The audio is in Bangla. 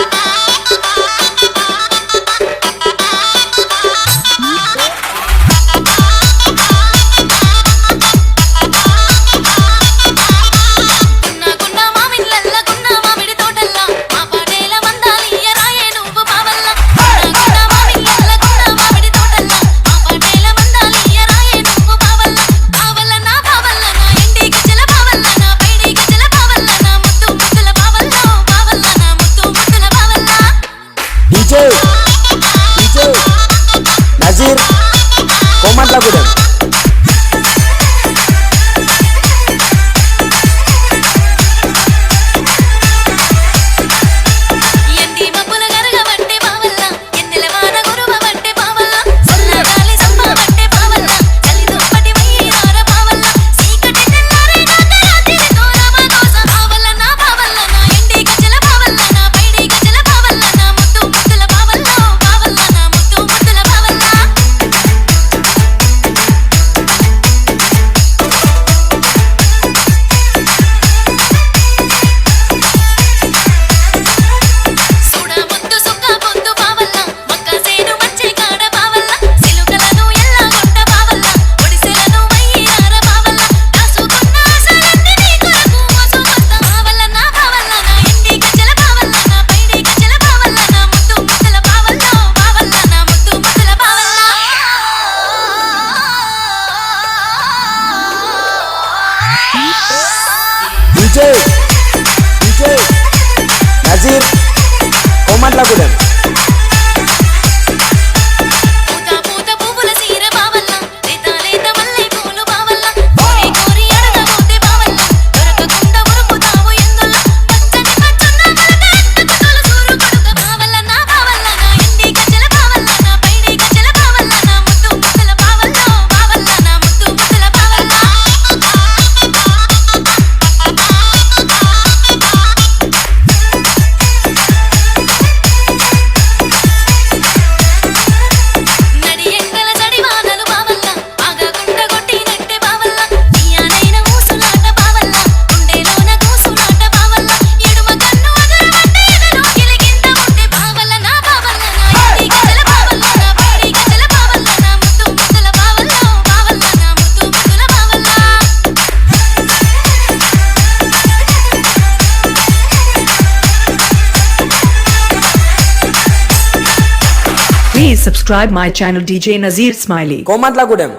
ah, ah, ah. DJ DJ Nazir command লাগু দেন। Please subscribe my channel DJ Nazir Smiley. Komatlagudem